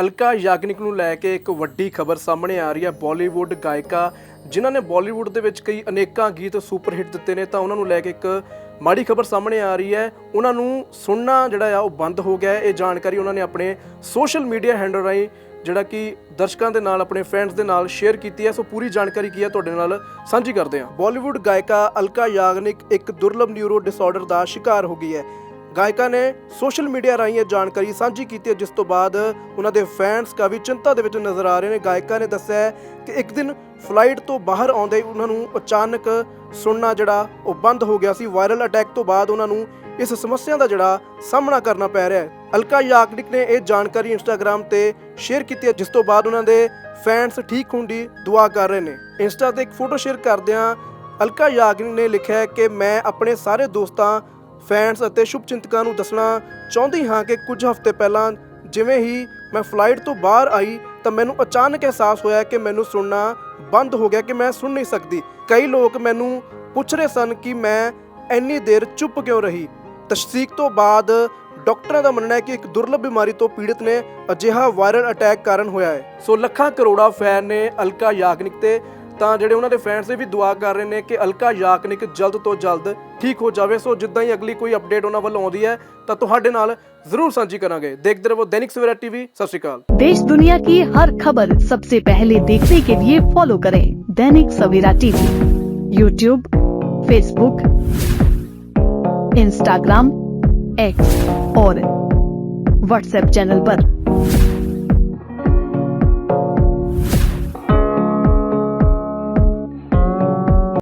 ਅਲਕਾ ਯਾਗਨਿਕ ਨੂੰ ਲੈ ਕੇ ਇੱਕ ਵੱਡੀ ਖਬਰ ਸਾਹਮਣੇ ਆ ਰਹੀ ਹੈ। ਬਾਲੀਵੁੱਡ ਗਾਇਕਾ ਜਿਨ੍ਹਾਂ ਨੇ ਬਾਲੀਵੁੱਡ ਦੇ ਵਿੱਚ ਕਈ ਅਨੇਕਾਂ ਗੀਤ ਸੁਪਰ ਹਿੱਟ ਦਿੱਤੇ ਨੇ, ਤਾਂ ਉਹਨਾਂ ਨੂੰ ਲੈ ਕੇ ਇੱਕ ਮਾੜੀ ਖਬਰ ਸਾਹਮਣੇ ਆ ਰਹੀ ਹੈ। ਉਹਨਾਂ ਨੂੰ ਸੁਣਨਾ ਜਿਹੜਾ ਆ, ਉਹ ਬੰਦ ਹੋ ਗਿਆ ਹੈ। ਇਹ ਜਾਣਕਾਰੀ ਉਹਨਾਂ ਨੇ ਆਪਣੇ ਸੋਸ਼ਲ ਮੀਡੀਆ ਹੈਂਡਲ ਰਾਹੀਂ ਜਿਹੜਾ ਕਿ ਦਰਸ਼ਕਾਂ ਦੇ ਨਾਲ, ਆਪਣੇ ਫਰੈਂਡਸ ਦੇ ਨਾਲ ਸ਼ੇਅਰ ਕੀਤੀ ਹੈ। ਸੋ ਪੂਰੀ ਜਾਣਕਾਰੀ ਕੀ ਹੈ, ਤੁਹਾਡੇ ਨਾਲ ਸਾਂਝੀ ਕਰਦੇ ਹਾਂ। ਬਾਲੀਵੁੱਡ ਗਾਇਕਾ ਅਲਕਾ ਯਾਗਨਿਕ ਇੱਕ ਦੁਰਲਭ ਨਿਊਰੋ ਡਿਸਆਰਡਰ ਦਾ ਸ਼ਿਕਾਰ ਹੋ ਗਈ ਹੈ। ਗਾਇਕਾ ਨੇ ਸੋਸ਼ਲ ਮੀਡੀਆ ਰਾਹੀਂ ਇਹ ਜਾਣਕਾਰੀ ਸਾਂਝੀ ਕੀਤੀ ਹੈ, ਜਿਸ ਤੋਂ ਬਾਅਦ ਉਹਨਾਂ ਦੇ ਫੈਨਸ ਕਾਫੀ ਚਿੰਤਾ ਦੇ ਵਿੱਚ ਨਜ਼ਰ ਆ ਰਹੇ ਨੇ। ਗਾਇਕਾ ਨੇ ਦੱਸਿਆ ਕਿ ਇੱਕ ਦਿਨ ਫਲਾਈਟ ਤੋਂ ਬਾਹਰ ਆਉਂਦੇ ਉਹਨਾਂ ਨੂੰ ਅਚਾਨਕ ਸੁਣਨਾ ਜਿਹੜਾ ਉਹ ਬੰਦ ਹੋ ਗਿਆ ਸੀ। ਵਾਇਰਲ ਅਟੈਕ ਤੋਂ ਬਾਅਦ ਉਹਨਾਂ ਨੂੰ ਇਸ ਸਮੱਸਿਆ ਦਾ ਜਿਹੜਾ ਸਾਹਮਣਾ ਕਰਨਾ ਪੈ ਰਿਹਾ ਹੈ। ਅਲਕਾ ਯਾਗਨਿਕ ਨੇ ਇਹ ਜਾਣਕਾਰੀ ਇੰਸਟਾਗ੍ਰam ਤੇ ਸ਼ੇਅਰ ਕੀਤੀ ਹੈ, ਜਿਸ ਤੋਂ ਬਾਅਦ ਉਹਨਾਂ ਦੇ ਫੈਨਸ ਠੀਕ ਹੋਣ ਦੀ ਦੁਆ ਕਰ ਰਹੇ ਨੇ। ਇੰਸਟਾ ਤੇ ਇੱਕ ਫੋਟੋ ਸ਼ੇਅਰ ਕਰਦਿਆਂ ਅਲਕਾ ਯਾਗਨਿਕ ਨੇ ਲਿਖਿਆ ਕਿ ਮੈਂ ਆਪਣੇ ਸਾਰੇ ਦੋਸਤਾਂ ਫੈਨਸ ਅਤੇ ਸ਼ੁਭਚਿੰਤਕਾਂ ਨੂੰ ਦੱਸਣਾ ਚਾਹੁੰਦੀ ਹਾਂ ਕਿ ਕੁਝ ਹਫ਼ਤੇ ਪਹਿਲਾਂ ਜਿਵੇਂ ਹੀ ਮੈਂ ਫਲਾਈਟ ਤੋਂ ਬਾਹਰ ਆਈ ਤਾਂ ਮੈਨੂੰ ਅਚਾਨਕ ਅਹਿਸਾਸ ਹੋਇਆ ਕਿ ਮੈਨੂੰ ਸੁਣਨਾ ਬੰਦ ਹੋ ਗਿਆ ਕਿ ਮੈਂ ਸੁਣ ਨਹੀਂ ਸਕਦੀ। ਕਈ ਲੋਕ ਮੈਨੂੰ ਪੁੱਛ ਰਹੇ ਸਨ ਕਿ ਮੈਂ ਇੰਨੀ ਦੇਰ ਚੁੱਪ ਕਿਉਂ ਰਹੀ? ਤਸ਼ਦੀਕ ਤੋਂ ਬਾਅਦ ਡਾਕਟਰਾਂ ਦਾ ਮੰਨਣਾ ਹੈ ਕਿ ਇੱਕ ਦੁਰਲਭ ਬਿਮਾਰੀ ਤੋਂ ਪੀੜਤ ਨੇ ਅਜਿਹਾ ਵਾਇਰਲ ਅਟੈਕ ਕਾਰਨ ਹੋਇਆ ਹੈ। ਸੋ ਲੱਖਾਂ ਕਰੋੜਾਂ ਫੈਨ ਨੇ ਅਲਕਾ ਯਾਗਨਿਕ ਤੇ ਤਾਂ ਜਿਹੜੇ ਉਹਨਾਂ ਦੇ ਫੈਨਸ ਇਹ ਵੀ ਦੁਆ ਕਰ ਰਹੇ ਨੇ ਕਿ ਅਲਕਾ ਯਾਗਨਿਕ ਜਲਦ ਤੋਂ ਜਲਦ ਠੀਕ ਹੋ ਜਾਵੇ ਸੋ ਜਿੱਦਾਂ ਹੀ ਅਗਲੀ ਕੋਈ ਅਪਡੇਟ ਉਹਨਾਂ ਵੱਲੋਂ ਆਉਂਦੀ ਹੈ ਤਾਂ ਤੁਹਾਡੇ ਨਾਲ ਜ਼ਰੂਰ ਸਾਂਝੀ ਕਰਾਂਗੇ ਦੇਖਦੇ ਰਹੋ ਦੈਨਿਕ ਸਵੇਰਾ ਟੀਵੀ ਸਤਿ ਸ਼੍ਰੀ ਅਕਾਲ देश दुनिया की हर खबर सबसे पहले देखने के लिए फॉलो करें Dainik Savera TV YouTube Facebook Instagram X और व्हाट्सएप चैनल पर।